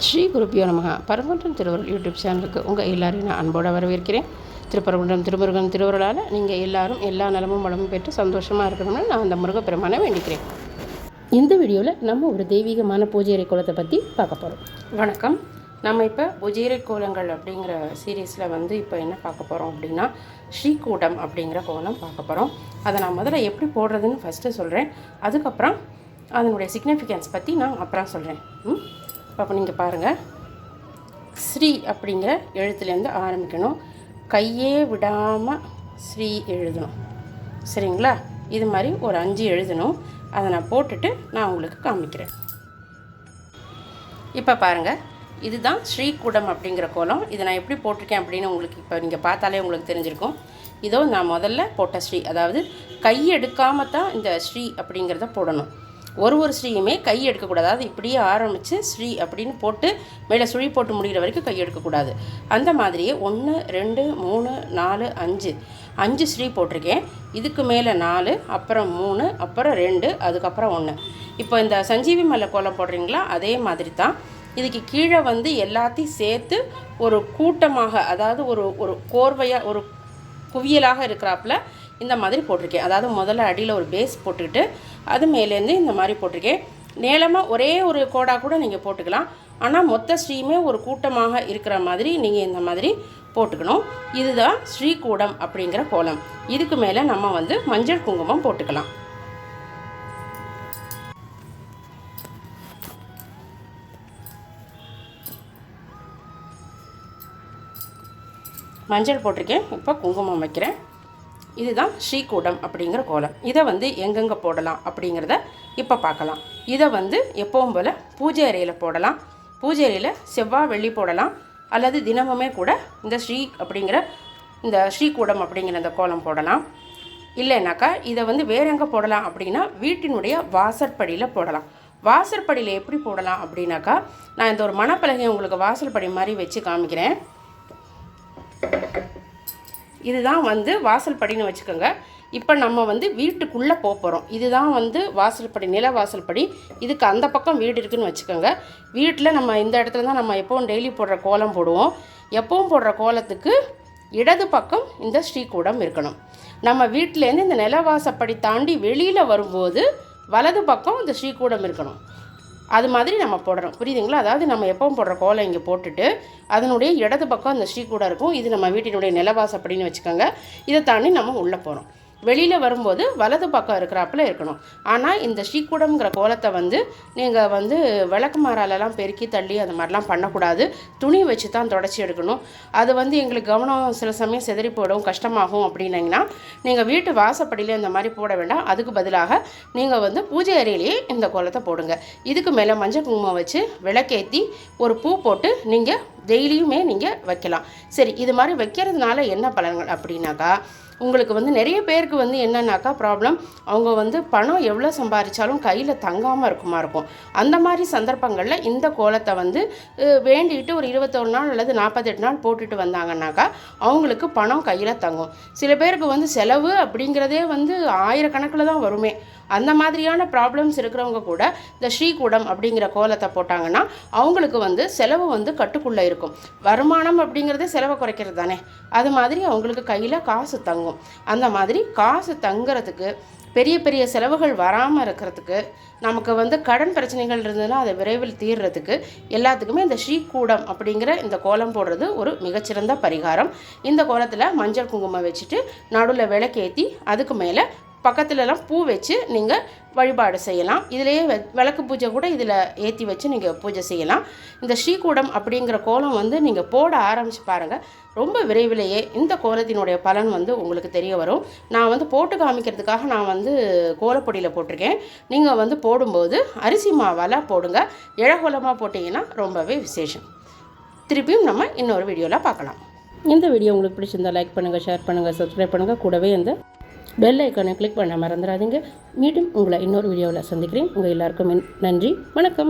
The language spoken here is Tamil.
ஸ்ரீ குருப்பியோ நமகா. பரமகுன்றம் திருவருள் யூடியூப் சேனலுக்கு உங்கள் எல்லாரையும் நான் அன்போடு வரவேற்கிறேன். திருப்பரங்குன்றம் திருமுருகன் திருவருளால் நீங்கள் எல்லாரும் எல்லா நலமும் வளமும் பெற்று சந்தோஷமாக இருக்கணும்னு நான் அந்த முருகப்பெருமானை வேண்டிக்கிறேன். இந்த வீடியோவில் நம்ம ஒரு தெய்வீகமான பூஜையறை கோலத்தை பற்றி பார்க்க போகிறோம் வணக்கம். நம்ம இப்போ உஜீரை கோலங்கள் அப்படிங்கிற சீரீஸில் வந்து இப்போ என்ன பார்க்க போகிறோம் அப்படின்னா ஸ்ரீகூடம் அப்படிங்கிற கோலம் பார்க்க போகிறோம் அதை நான் முதல்ல எப்படி போடுறதுன்னு ஃபஸ்ட்டு சொல்கிறேன் அதுக்கப்புறம் அதனுடைய சிக்னிஃபிகன்ஸ் பற்றி நான் அப்புறம் சொல்கிறேன் ம்? அப்போ நீங்கள் பாருங்கள் ஸ்ரீ அப்படிங்கிற எழுத்துலேருந்து ஆரம்பிக்கணும். கையே விடாமல் ஸ்ரீ எழுதணும். சரிங்களா? இது மாதிரி ஒரு அஞ்சு எழுதணும். அதை நான் போட்டுட்டு நான் உங்களுக்கு காமிக்கிறேன். இப்போ பாருங்கள் இதுதான் ஸ்ரீகூடம் அப்படிங்கிற கோலம். இதை நான் எப்படி போட்டிருக்கேன் அப்படின்னு உங்களுக்கு இப்போ நீங்கள் பார்த்தாலே உங்களுக்கு தெரிஞ்சிருக்கும். இதோ நான் முதல்ல போட்ட ஸ்ரீ. அதாவது கையெடுக்காமல் தான் இந்த ஸ்ரீ அப்படிங்கிறத போடணும். ஒரு ஒரு ஸ்ரீயுமே கை எடுக்கக்கூடாது. அதாவது இப்படியே ஆரம்பித்து ஸ்ரீ அப்படின்னு போட்டு மேலே சுழி போட்டு முடிகிற வரைக்கும் கை எடுக்கக்கூடாது. அந்த மாதிரியே ஒன்று ரெண்டு மூணு நாலு அஞ்சு. அஞ்சு ஸ்ரீ போட்டிருக்கேன். இதுக்கு மேலே நாலு அப்புறம் மூணு அப்புறம் ரெண்டு அதுக்கப்புறம் ஒன்று இப்போ இந்த சஞ்சீவி மலை கோலம் போடுறீங்களா? அதே மாதிரி தான். இதுக்கு கீழே வந்து எல்லாத்தையும் சேர்த்து ஒரு கூட்டமாக அதாவது ஒரு ஒரு கோர்வையாக ஒரு குவியலாக இருக்கிறாப்புல இந்த மாதிரி போட்டிருக்கேன். அதாவது முதல்ல அடியில் ஒரு பேஸ் போட்டுக்கிட்டு அது மேலேருந்து இந்த மாதிரி போட்டிருக்கேன். நீளமாக ஒரே ஒரு கோடாக கூட நீங்கள் போட்டுக்கலாம். ஆனால் மொத்த ஸ்ரீமே ஒரு கூட்டமாக இருக்கிற மாதிரி நீங்கள் இந்த மாதிரி போட்டுக்கணும். இதுதான் ஸ்ரீகூடம் அப்படிங்கிற கோலம். இதுக்கு மேலே நம்ம வந்து மஞ்சள் குங்குமம் போட்டுக்கலாம். மஞ்சள் போட்டிருக்கேன். இப்போ குங்குமம் வைக்கிறேன். இதுதான் ஸ்ரீகூடம் அப்படிங்கிற கோலம். இதை வந்து எங்கெங்கே போடலாம் அப்படிங்கிறத இப்போ பார்க்கலாம். இதை வந்து எப்பவும் போல் பூஜை அறையில் போடலாம். பூஜை அறையில் செவ்வாய் வெள்ளி போடலாம். அல்லது தினமுமே கூட இந்த ஸ்ரீ அப்படிங்கிற இந்த ஸ்ரீகூடம் அப்படிங்கிற அந்த கோலம் போடலாம். இல்லைனாக்கா இதை வந்து வேற எங்கே போடலாம் அப்படின்னா வீட்டினுடைய வாசற்படியில் போடலாம். வாசற்படியில் எப்படி போடலாம் அப்படின்னாக்கா நான் இந்த ஒரு மணப்பலகையை உங்களுக்கு வாசல்படி மாதிரி வச்சு காமிக்கிறேன். இதுதான் வந்து வாசல் படின்னு வச்சுக்கோங்க. இப்போ நம்ம வந்து வீட்டுக்குள்ளே போக போகிறோம் இதுதான் வந்து வாசல்படி நில வாசல்படி இதுக்கு அந்த பக்கம் வீடு இருக்குதுன்னு வச்சுக்கோங்க. வீட்டில் நம்ம இந்த இடத்துல தான் நம்ம எப்போவும் டெய்லி போடுற கோலம் போடுவோம். எப்பவும் போடுற கோலத்துக்கு இடது பக்கம் இந்த ஸ்ரீகூடம் இருக்கணும். நம்ம வீட்டிலேருந்து இந்த நிலவாசப்படி தாண்டி வெளியில் வரும்போது வலது பக்கம் இந்த ஸ்ரீகூடம் இருக்கணும். அது மாதிரி நம்ம போடுறோம் புரியுதுங்களா? அதாவது நம்ம எப்பவும் போடுற கோலம் இங்கே போட்டுட்டு அதனுடைய இடது பக்கம் அந்த ஸ்ரீ இருக்கும். இது நம்ம வீட்டினுடைய நிலவாசப்படின்னு வச்சுக்கோங்க. இதை தாண்டி நம்ம உள்ளே போகிறோம் வெளியில் வரும்போது வலது பக்கம் இருக்கிறாப்புல இருக்கணும். ஆனால் இந்த ஸ்ரீகூடம்ங்கிற கோலத்தை வந்து நீங்கள் வந்து விளக்கு மாறாலெல்லாம் பெருக்கி தள்ளி அந்த மாதிரிலாம் பண்ணக்கூடாது. துணி வச்சு தான் தொடச்சி எடுக்கணும். அது வந்து எங்களுக்கு கவனம் சில சமயம் செதறி போடும் கஷ்டமாகும் அப்படின்னீங்கன்னா நீங்கள் வீட்டு வாசப்படியிலே இந்த மாதிரி போட வேண்டாம். அதுக்கு பதிலாக நீங்கள் வந்து பூஜை அறையிலேயே இந்த கோலத்தை போடுங்க. இதுக்கு மேலே மஞ்சள் குங்குமம் வச்சு விளக்கேற்றி ஒரு பூ போட்டு நீங்கள் டெய்லியுமே நீங்கள் வைக்கலாம். சரி இது மாதிரி வைக்கிறதுனால என்ன பலன்கள் அப்படின்னாக்கா உங்களுக்கு வந்து நிறைய பேருக்கு வந்து என்னன்னாக்கா ப்ராப்ளம் அவங்க வந்து பணம் எவ்வளோ சம்பாதிச்சாலும் கையில் தங்காமல் இருக்குமா இருக்கும். அந்த மாதிரி சந்தர்ப்பங்களில் இந்த கோலத்தை வந்து வேண்டிட்டு ஒரு இருபத்தொரு நாள் அல்லது நாற்பத்தெட்டு நாள் போட்டுட்டு வந்தாங்கன்னாக்கா அவங்களுக்கு பணம் கையில் தங்கும். சில பேருக்கு வந்து செலவு அப்படிங்கிறதே வந்து ஆயிரக்கணக்கில் தான் வருமே. அந்த மாதிரியான ப்ராப்ளம்ஸ் இருக்கிறவங்க கூட இந்த ஸ்ரீகூடம் அப்படிங்கிற கோலத்தை போட்டாங்கன்னா அவங்களுக்கு வந்து செலவு வந்து கட்டுக்குள்ளே இருக்கும். வருமானம் அப்படிங்கிறது செலவை குறைக்கிறது தானே. அது மாதிரி அவங்களுக்கு கையில் காசு தங்கும். அந்த மாதிரி காசு தங்குறதுக்கு பெரிய பெரிய செலவுகள் வராமல் இருக்கிறதுக்கு நமக்கு வந்து கடன் பிரச்சனைகள் இருந்ததுன்னா அதை விரைவில் தீர்றதுக்கு எல்லாத்துக்குமே இந்த ஸ்ரீகூடம் அப்படிங்கிற இந்த கோலம் போடுறது ஒரு மிகச்சிறந்த பரிகாரம். இந்த கோலத்தில் மஞ்சள் குங்குமம் வச்சுட்டு நடுவில் விளக்கேற்றி அதுக்கு மேலே பக்கத்துலலாம் பூ வச்சு நீங்கள் வழிபாடு செய்யலாம். இதிலேயே விளக்கு பூஜை கூட இதில் ஏற்றி வச்சு நீங்கள் பூஜை செய்யலாம். இந்த ஸ்ரீகூடம் அப்படிங்கிற கோலம் வந்து நீங்கள் போட ஆரம்பித்து பாருங்கள் ரொம்ப விரைவிலேயே இந்த கோலத்தினுடைய பலன் வந்து உங்களுக்கு தெரிய வரும். நான் வந்து போட்டு காமிக்கிறதுக்காக நான் வந்து கோலப்பொடியில் போட்டிருக்கேன். நீங்கள் வந்து போடும்போது அரிசி மாவால் போடுங்க. இழகோலமாக போட்டிங்கன்னா ரொம்பவே விசேஷம். திருப்பியும் நம்ம இன்னொரு வீடியோவில் பார்க்கலாம். இந்த வீடியோ உங்களுக்கு பிடிச்சிருந்தால் லைக் பண்ணுங்கள் ஷேர் பண்ணுங்கள் சப்ஸ்கிரைப் பண்ணுங்கள் கூடவே இந்த பெல் ஐக்கானை கிளிக் பண்ண மறந்துடாதீங்க. மீண்டும் உங்களை இன்னொரு வீடியோவில் சந்திக்கிறேன். உங்கள் எல்லாருக்கும் நன்றி. வணக்கம்.